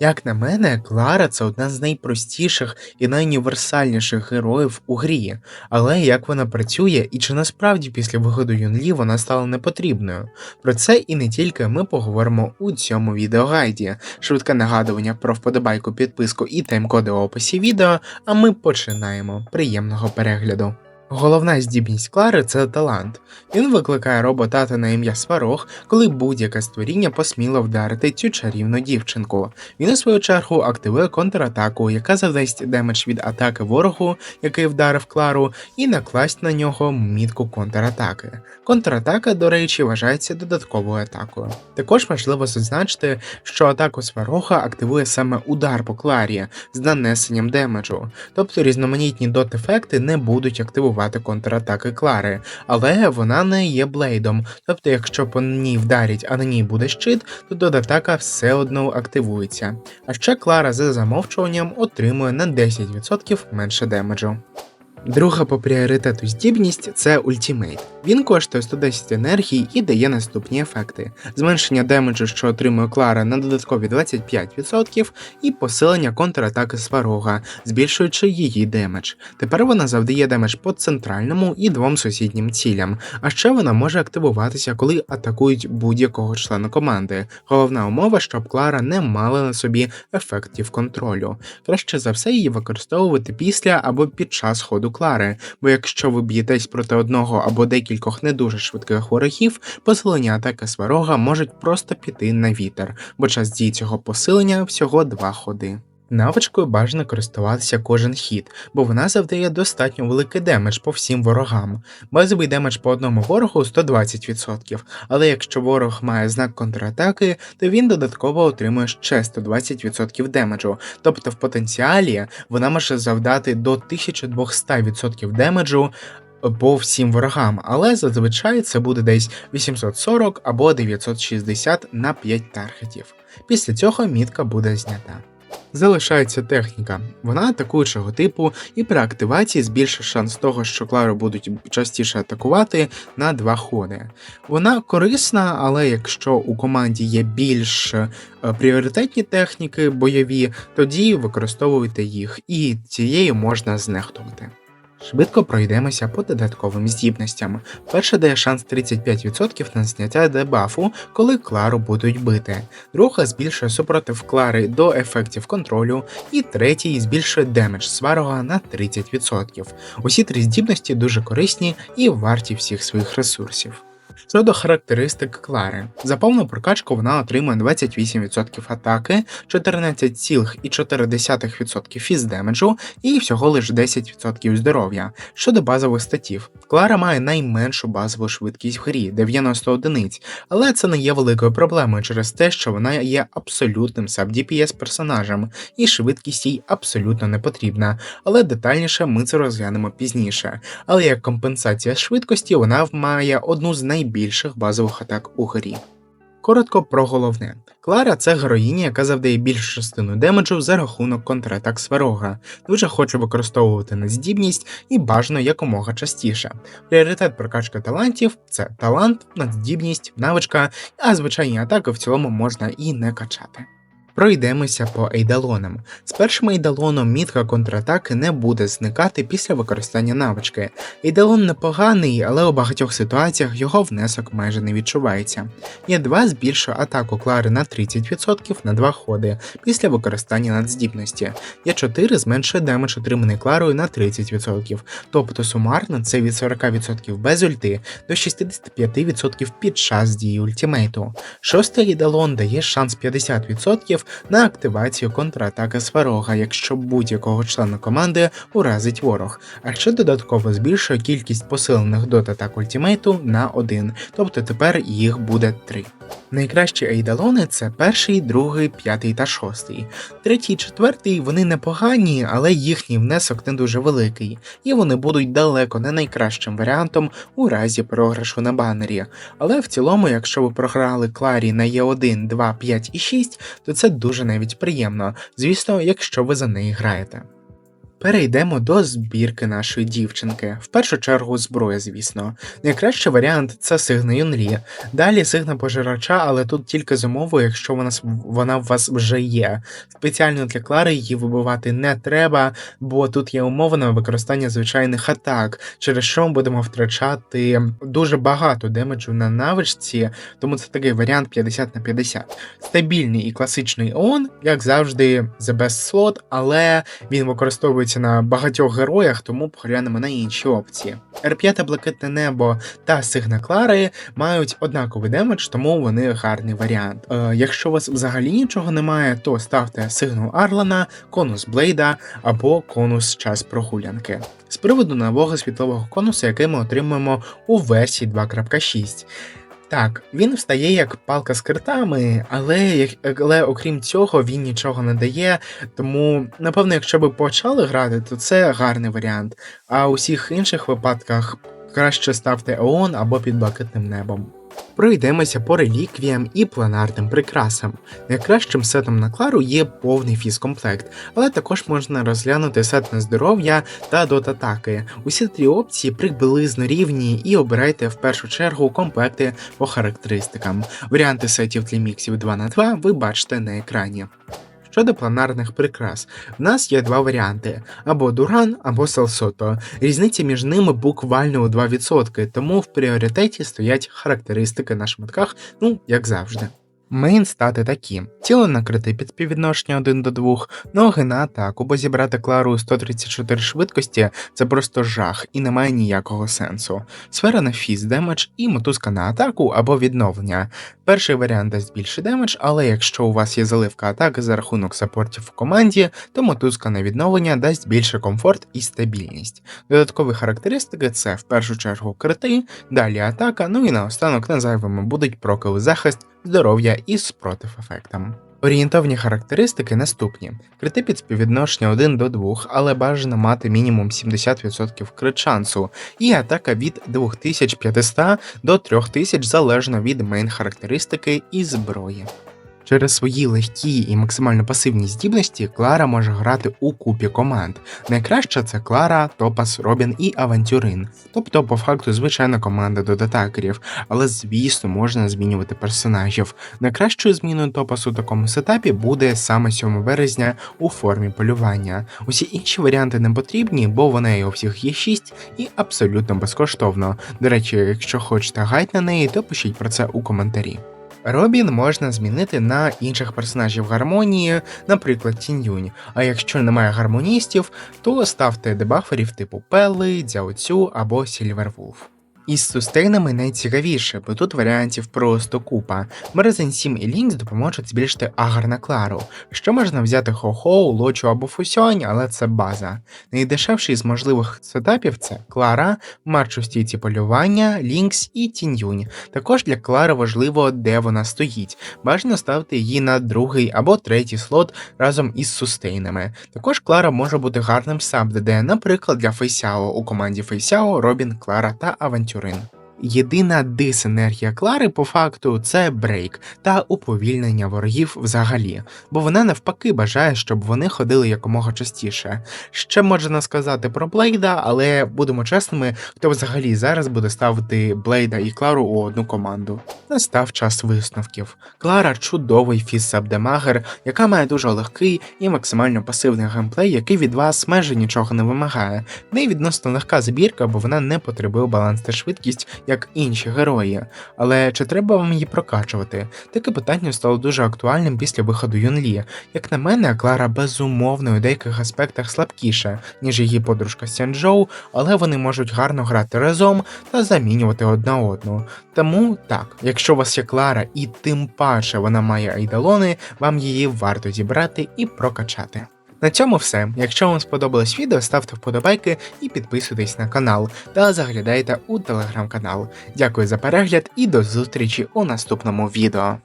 Як на мене, Клара це одна з найпростіших і найуніверсальніших героїв у грі, але як вона працює і чи насправді після виходу Юнлі вона стала непотрібною? Про це і не тільки ми поговоримо у цьому відеогайді. Швидке нагадування про вподобайку, підписку і таймкоди у описі відео, а ми починаємо. Приємного перегляду. Головна здібність Клари це талант. Він викликає роботата на ім'я Сварог, коли будь-яке створіння посміло вдарити цю чарівну дівчинку. Він у свою чергу активує контратаку, яка завдасть демедж від атаки ворогу, який вдарив Клару, і накласть на нього мітку контратаки. Контратака, до речі, вважається додатковою атакою. Також важливо зазначити, що атаку Сварога активує саме удар по Кларі з нанесенням демеджу, тобто різноманітні дот-ефекти не будуть активувати контратаки Клари, але вона не є блейдом, тобто, якщо по ній вдарять, а на ній буде щит, то додатака все одно активується. А ще Клара за замовчуванням отримує на 10% менше демеджу. Друга по пріоритету здібність це ультімейт. Він коштує 110 енергії і дає наступні ефекти: зменшення демеджу, що отримує Клара на додаткові 25%, і посилення контратаки Сварога, збільшуючи її демедж. Тепер вона завдає демедж по центральному і двом сусіднім цілям. А ще вона може активуватися, коли атакують будь-якого члена команди. Головна умова, щоб Клара не мала на собі ефектів контролю. Краще за все її використовувати після або під час ходу Клари, бо якщо ви б'єтесь проти одного або декількох не дуже швидких ворогів, посилення атаки сварога можуть просто піти на вітер, бо час дії цього посилення всього два ходи. Навичкою бажано користуватися кожен хід, бо вона завдає достатньо великий демедж по всім ворогам. Базовий демедж по одному ворогу 120%, але якщо ворог має знак контратаки, то він додатково отримує ще 120% демеджу, тобто в потенціалі вона може завдати до 1200% демеджу по всім ворогам, але зазвичай це буде десь 840 або 960 на 5 таргетів. Після цього мітка буде знята. Залишається техніка. Вона атакуючого типу, і при активації збільшить шанс того, що Клару будуть частіше атакувати на два ходи. Вона корисна, але якщо у команді є більш е, пріоритетні техніки бойові, тоді використовуйте їх, і цією можна знехтувати. Швидко пройдемося по додатковим здібностям. Перша дає шанс 35% на зняття дебафу, коли Клару будуть бити. Друга збільшує супротив Клари до ефектів контролю, і третій збільшує демедж сварога на 30%. Усі три здібності дуже корисні і варті всіх своїх ресурсів. Щодо характеристик Клари, за повну прокачку вона отримує 28% атаки, 14,4% фіздемеджу і всього лише 10% здоров'я. Щодо базових статів, Клара має найменшу базову швидкість в грі 90 одиниць, але це не є великою проблемою через те, що вона є абсолютним саб-DPS персонажем, і швидкість їй абсолютно не потрібна, але детальніше ми це розглянемо пізніше. Але як компенсація швидкості вона має одну з найбільших базових атак у грі. Коротко про головне. Клара це героїня, яка завдає більшу частину демеджу за рахунок контратак сварога, дуже хоче використовувати надздібність і бажано якомога частіше. Пріоритет прокачки талантів це талант, надздібність, навичка, а звичайні атаки в цілому можна і не качати. Пройдемося по ейдалонам. З першим ейдалоном мітка контратаки не буде зникати після використання навички. Ейдалон непоганий, але у багатьох ситуаціях його внесок майже не відчувається. Є 2 збільшує атаку Клари на 30% на 2 ходи після використання надздібності. Є 4 зменшує демедж отриманий Кларою на 30%, тобто сумарно це від 40% без ульти до 65% під час дії ультимейту. Шостий ейдалон дає шанс 50% на активацію контратаки Сварога, якщо будь-якого члена команди уразить ворог, а ще додатково збільшує кількість посилених дот атак ультимейту на 1, тобто тепер їх буде 3. Найкращі ейдалони це перший, другий, п'ятий та шостий. Третій, четвертий вони непогані, але їхній внесок не дуже великий, і вони будуть далеко не найкращим варіантом у разі програшу на банері. Але в цілому, якщо ви програли Кларі на Е1, 2, 5 і 6, то це дуже навіть приємно, звісно, якщо ви за неї граєте. Перейдемо до збірки нашої дівчинки. В першу чергу зброя, звісно. Найкращий варіант це сигна Юнлі. Далі сигна пожирача, але тут тільки з умовою, якщо вона, вона в вас вже є. Спеціально для Клари її вибивати не треба, бо тут є умова на використання звичайних атак, через що ми будемо втрачати дуже багато демеджу на навичці, тому це такий варіант 50 на 50. Стабільний і класичний ООН, як завжди, the best slot, але він використовується на багатьох героях, тому поглянемо на інші опції. Р5 Блакитне небо та Сигна Клари мають однаковий демедж, тому вони гарний варіант. Е, якщо у вас взагалі нічого немає, то ставте Сигну Арлана, конус Блейда або конус Час прогулянки. З приводу нового світлового конуса, який ми отримуємо у версії 2.6. Так, він встає як палка з картами, але, але окрім цього він нічого не дає. Тому, напевно, якщо ви почали грати, то це гарний варіант. А у всіх інших випадках краще ставте ООН або під блакитним небом. Пройдемося по реліквіям і планарним прикрасам. Найкращим сетом на Клару є повний фізкомплект, але також можна розглянути сет на здоров'я та дотатаки. Усі три опції приблизно рівні і обирайте в першу чергу комплекти по характеристикам. Варіанти сетів для міксів 2 на 2 ви бачите на екрані. Щодо планарних прикрас, в нас є два варіанти: або Дуран, або Салсото. Різниця між ними буквально у 2%, тому в пріоритеті стоять характеристики на шматках, ну як завжди. Мейн стати такі: тіло накрите під співвідношення 1 до 2, ноги на атаку, бо зібрати Клару у 134 швидкості це просто жах і не має ніякого сенсу. Сфера на фіз демедж і мотузка на атаку або відновлення. Перший варіант дасть більший демедж, але якщо у вас є заливка атаки за рахунок саппортів в команді, то мотузка на відновлення дасть більше комфорт і стабільність. Додаткові характеристики це в першу чергу крити, далі атака, ну і наостанок незайвими будуть прокили захист, здоров'я і спротив ефектам. Орієнтовні характеристики наступні: крити під співвідношення 1 до 2, але бажано мати мінімум 70% крит шансу, і атака від 2500 до 3000 залежно від мейн характеристики і зброї. Через свої легкі і максимально пасивні здібності Клара може грати у купі команд. Найкраща це Клара, Топас, Робін і Авантюрин, тобто по факту звичайна команда додатакерів, але звісно можна змінювати персонажів. Найкращою зміною Топасу у такому сетапі буде саме 7 березня у формі полювання. Усі інші варіанти не потрібні, бо вона і у всіх є 6 і абсолютно безкоштовно. До речі, якщо хочете гайд на неї, то пишіть про це у коментарі. Робін можна змінити на інших персонажів гармонії, наприклад, Тінь-Юнь. А якщо немає гармоністів, то ставте дебаферів типу Пелли, Дзяоцю або Сільвервулф. Із сустейнами найцікавіше, бо тут варіантів просто купа. Мерезень 7 і Лінкс допоможуть збільшити агар на Клару. Що можна взяти Хо-Хоу, Лочу або Фусьонь, але це база. Найдешевший з можливих сетапів це Клара, марш у стійці полювання, Лінкс і Тінь-Юнь. Також для Клари важливо, де вона стоїть. Бажано ставити її на другий або третій слот разом із сустейнами. Також Клара може бути гарним саб-ДД, наприклад, для Фейсяо у команді Фейсяо, Робін, Клара та Авантюрин. Єдина дисенергія Клари по факту це брейк та уповільнення ворогів взагалі, бо вона навпаки бажає, щоб вони ходили якомога частіше. Ще можна сказати про Блейда, але будемо чесними, хто взагалі зараз буде ставити Блейда і Клару у одну команду. Настав час висновків. Клара чудовий фіс-сабдемагер, яка має дуже легкий і максимально пасивний геймплей, який від вас майже нічого не вимагає. Неї відносно легка збірка, бо вона не потребує баланс та швидкість, як інші герої. Але чи треба вам її прокачувати? Таке питання стало дуже актуальним після виходу Юнлі. Як на мене, Клара безумовно у деяких аспектах слабкіша, ніж її подружка Сянджоу, але вони можуть гарно грати разом та замінювати одна одну. Тому так, якщо у вас є Клара і тим паче вона має айдалони, вам її варто зібрати і прокачати. На цьому все. Якщо вам сподобалось відео, ставте вподобайки і підписуйтесь на канал та заглядайте у телеграм-канал. Дякую за перегляд і до зустрічі у наступному відео.